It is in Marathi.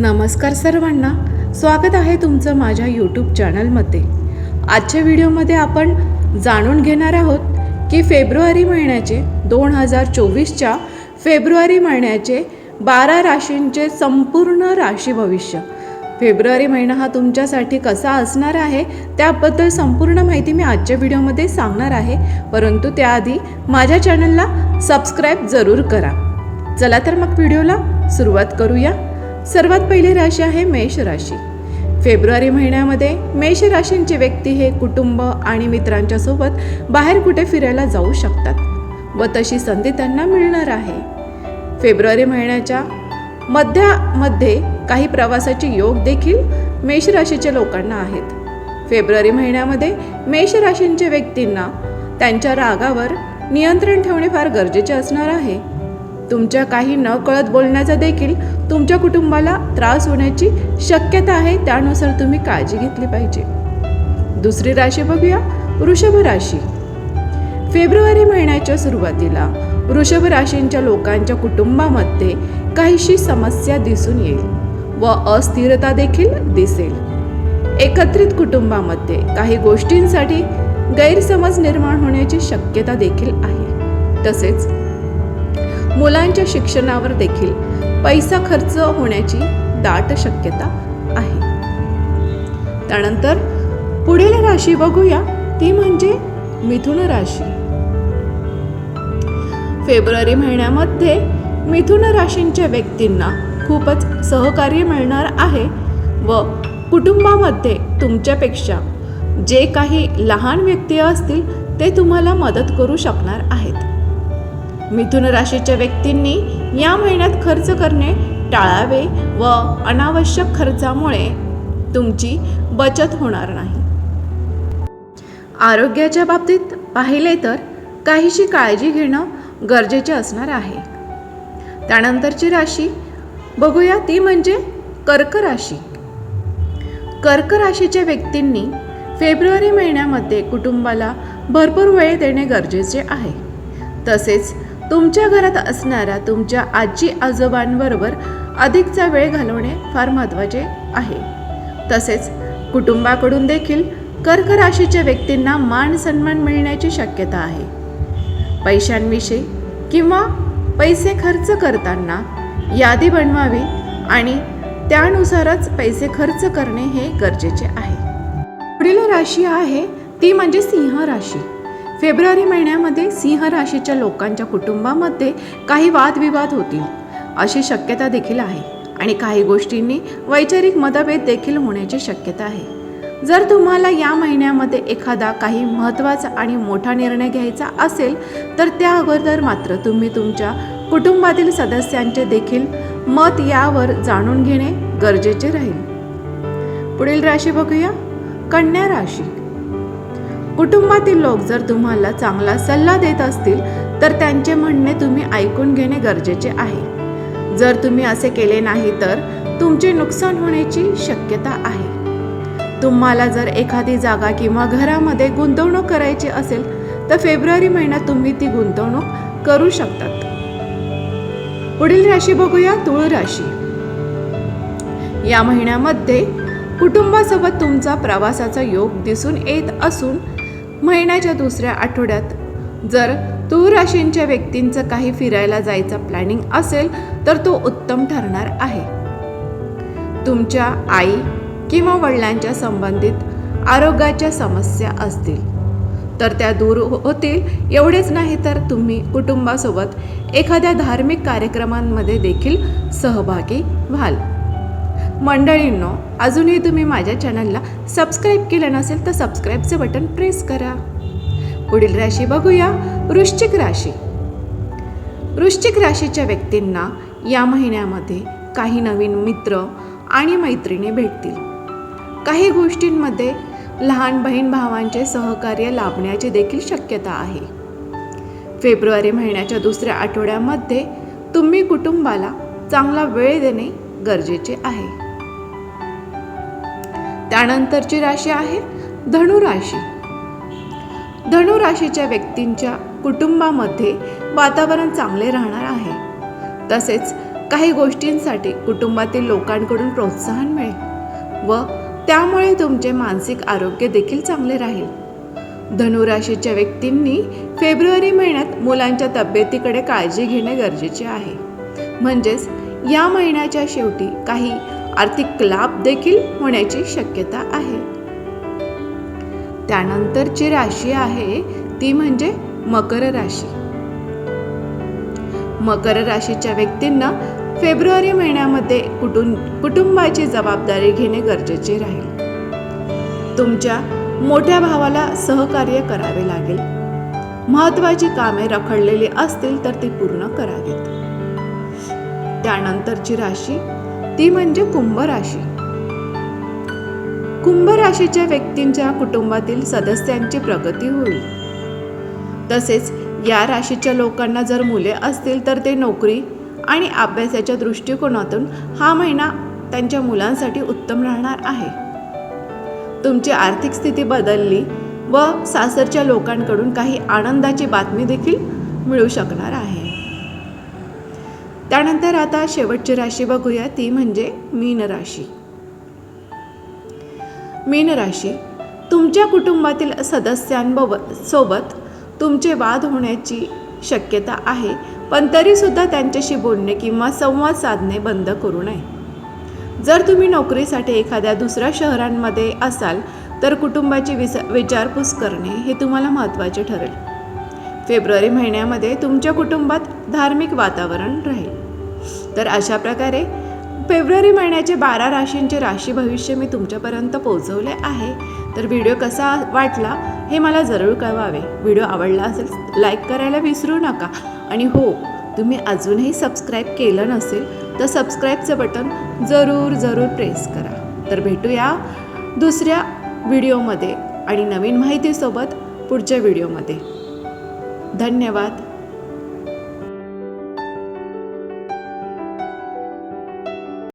नमस्कार सर्वांना. स्वागत आहे तुमचं माझ्या यूट्यूब चॅनलमध्ये आजच्या व्हिडिओमध्ये आपण जाणून घेणार आहोत की फेब्रुवारी महिन्याचे दोन हजार चोवीसच्या फेब्रुवारी महिन्याचे बारा राशींचे संपूर्ण राशी भविष्य. फेब्रुवारी महिना हा तुमच्यासाठी कसा असणार आहे त्याबद्दल संपूर्ण माहिती मी आजच्या व्हिडिओमध्ये सांगणार आहे. परंतु त्याआधी माझ्या चॅनलला सबस्क्राईब जरूर करा. चला तर मग व्हिडिओला सुरुवात करूया. सर्वात पहिली राशी आहे मेष राशी. फेब्रुवारी महिन्यामध्ये मेष राशींचे व्यक्ती हे कुटुंब आणि मित्रांच्या सोबत बाहेर कुठे फिरायला जाऊ शकतात व तशी संधी त्यांना मिळणार आहे. फेब्रुवारी महिन्याच्या मध्यामध्ये काही प्रवासाचे योग देखील मेष राशीच्या लोकांना आहेत. फेब्रुवारी महिन्यामध्ये मेष राशींच्या व्यक्तींना त्यांच्या रागावर नियंत्रण ठेवणे फार गरजेचे असणार आहे. तुमच्या काही नकळत बोलण्याचा देखील तुमच्या कुटुंबाला त्रास होण्याची शक्यता आहे त्यानुसार तुम्ही काळजी घेतली पाहिजे. दुसरी राशी बघूया वृषभ राशी. फेब्रुवारी महिन्याच्या सुरुवातीला वृषभ राशींच्या लोकांच्या कुटुंबामध्ये काहीशी समस्या दिसून येईल व अस्थिरता देखील दिसेल. एकत्रित कुटुंबामध्ये काही गोष्टींसाठी गैरसमज निर्माण होण्याची शक्यता देखील आहे. तसेच मुलांच्या शिक्षणावर देखील पैसा खर्च होण्याची दाट शक्यता आहे. त्यानंतर पुढील राशी बघूया. ती म्हणजे मिथुन राशी. फेब्रुवारी महिन्यामध्ये मिथुन राशींच्या व्यक्तींना खूपच सहकार्य मिळणार आहे व कुटुंबामध्ये तुमच्यापेक्षा जे काही लहान व्यक्ती असतील ते तुम्हाला मदत करू शकणार आहेत. मिथुन राशीच्या व्यक्तींनी या महिन्यात खर्च करणे टाळावे व अनावश्यक खर्चामुळे तुमची बचत होणार नाही. आरोग्याच्या बाबतीत पाहिले तर काहीशी काळजी घेणं गरजेचे असणार आहे. त्यानंतरची राशी बघूया ती म्हणजे कर्क राशी. कर्क राशीच्या व्यक्तींनी फेब्रुवारी महिन्यामध्ये कुटुंबाला भरपूर वेळ देणे गरजेचे आहे. तसेच तुमच्या घरात असणाऱ्या तुमच्या आजी आजोबांबरोबर अधिकचा वेळ घालवणे फार महत्त्वाचे आहे. तसेच कुटुंबाकडून देखील कर्क राशीच्या व्यक्तींना मान सन्मान मिळण्याची शक्यता आहे. पैशांविषयी किंवा पैसे खर्च करताना यादी बनवावी आणि त्यानुसारच पैसे खर्च करणे हे गरजेचे आहे. पुढील राशी आहे ती म्हणजे सिंह राशी. फेब्रुवारी महिन्यामध्ये सिंह राशीच्या लोकांच्या कुटुंबामध्ये काही वादविवाद होतील अशी शक्यता देखील आहे. आणि काही गोष्टींनी वैचारिक मतभेद देखील होण्याची शक्यता आहे. जर तुम्हाला या महिन्यामध्ये एखादा काही महत्त्वाचा आणि मोठा निर्णय घ्यायचा असेल तर त्या अगोदर मात्र तुम्ही तुमच्या कुटुंबातील सदस्यांचे देखील मत यावर जाणून घेणे गरजेचे राहील. पुढील राशी बघूया. कन्या राशी. कुटुंबातील लोक जर तुम्हाला चांगला सल्ला देत असतील तर त्यांचे म्हणणे तुम्ही ऐकून घेणे गरजेचे आहे. जर तुम्ही असे केले नाही तर तुमचे नुकसान होण्याची शक्यता आहे. तुम्हाला जर एखादी जागा किंवा घरामध्ये गुंतवणूक करायची असेल तर फेब्रुवारी महिन्यात तुम्ही ती गुंतवणूक करू शकतात. पुढील राशी बघूया तुळ राशी. या महिन्यामध्ये कुटुंबासोबत तुमचा प्रवासाचा योग दिसून येत असून महिन्याच्या दुसऱ्या आठवड्यात. जर तूळ राशींच्या व्यक्तींचं काही फिरायला जायचं प्लॅनिंग असेल तर तो उत्तम ठरणार आहे. तुमच्या आई किंवा वडिलांच्या संबंधित आरोग्याच्या समस्या असतील. तर त्या दूर होतील. एवढेच नाही तर तुम्ही कुटुंबासोबत एखाद्या धार्मिक कार्यक्रमांमध्ये देखील सहभागी व्हाल. मंडळींनो अजूनही तुम्ही माझ्या चॅनलला सबस्क्राईब केलं नसेल तर सबस्क्राईबचं बटन प्रेस करा. पुढील राशी बघूया वृश्चिक राशी. वृश्चिक राशीच्या व्यक्तींना या महिन्यामध्ये काही नवीन मित्र आणि मैत्रिणी भेटतील. काही गोष्टींमध्ये लहान बहीण भावांचे सहकार्य लाभण्याची देखील शक्यता आहे. फेब्रुवारी महिन्याच्या दुसऱ्या आठवड्यामध्ये तुम्ही कुटुंबाला चांगला वेळ देणे गरजेचे आहे. त्यानंतरची राशी आहे धनुराशी. धनुराशीच्या व्यक्तींच्या कुटुंबामध्ये वातावरण चांगले राहणार आहे. तसेच काही गोष्टींसाठी कुटुंबातील लोकांकडून प्रोत्साहन मिळेल व त्यामुळे तुमचे मानसिक आरोग्य देखील चांगले राहील. धनुराशीच्या व्यक्तींनी फेब्रुवारी महिन्यात मुलांच्या तब्येतीकडे काळजी घेणे गरजेचे आहे. म्हणजेच या महिन्याच्या शेवटी काही आर्थिक लाभ देखील होण्याची शक्यता आहे. त्यानंतरची राशी आहे ती म्हणजे मकर राशी. मकर राशीच्या व्यक्तींना फेब्रुवारी महिन्यामध्ये कुटुं कुटुंबाची जबाबदारी घेणे गरजेचे राहील. तुमच्या मोठ्या भावाला सहकार्य करावे लागेल. महत्त्वाची कामे रखडलेली असतील तर ती पूर्ण करावीत. त्यानंतरची राशी ती म्हणजे कुंभ राशी. कुंभ राशीच्या व्यक्तींच्या कुटुंबातील सदस्यांची प्रगती होईल. तसेच या राशीच्या लोकांना जर मुले असतील तर ते नोकरी आणि अभ्यासाच्या दृष्टिकोनातून हा महिना त्यांच्या मुलांसाठी उत्तम राहणार आहे. तुमची आर्थिक स्थिती बदलली व सासरच्या लोकांकडून काही आनंदाची बातमी देखील मिळू शकणार आहे. त्यानंतर आता शेवटची राशी बघूया ती म्हणजे मीन राशी मीन राशी तुमच्या कुटुंबातील सदस्यांबोबत सोबत तुमचे वाद होण्याची शक्यता आहे पण तरीसुद्धा त्यांच्याशी बोलणे किंवा संवाद साधणे बंद करू नये. जर तुम्ही नोकरीसाठी एखाद्या दुसऱ्या शहरांमध्ये असाल तर कुटुंबाची विस विचारपूस करणे हे तुम्हाला महत्त्वाचे ठरेल. फेब्रुवारी महिन्यामध्ये तुमच्या कुटुंबात धार्मिक वातावरण राहील. तर अशा प्रकारे फेब्रुवारी महिन्याचे बारा राशींचे राशी भविष्य मी तुमच्यापर्यंत पोहोचवले आहे. तर व्हिडिओ कसा वाटला हे मला जरूर कळवावे. व्हिडिओ आवडला असेल लाईक करायला विसरू नका. आणि हो तुम्ही अजूनही सबस्क्राईब केलं नसेल तर सबस्क्राईबचं बटन जरूर जरूर प्रेस करा. तर भेटूया दुसऱ्या व्हिडिओमध्ये आणि नवीन माहितीसोबत पुढच्या व्हिडिओमध्ये. धन्यवाद.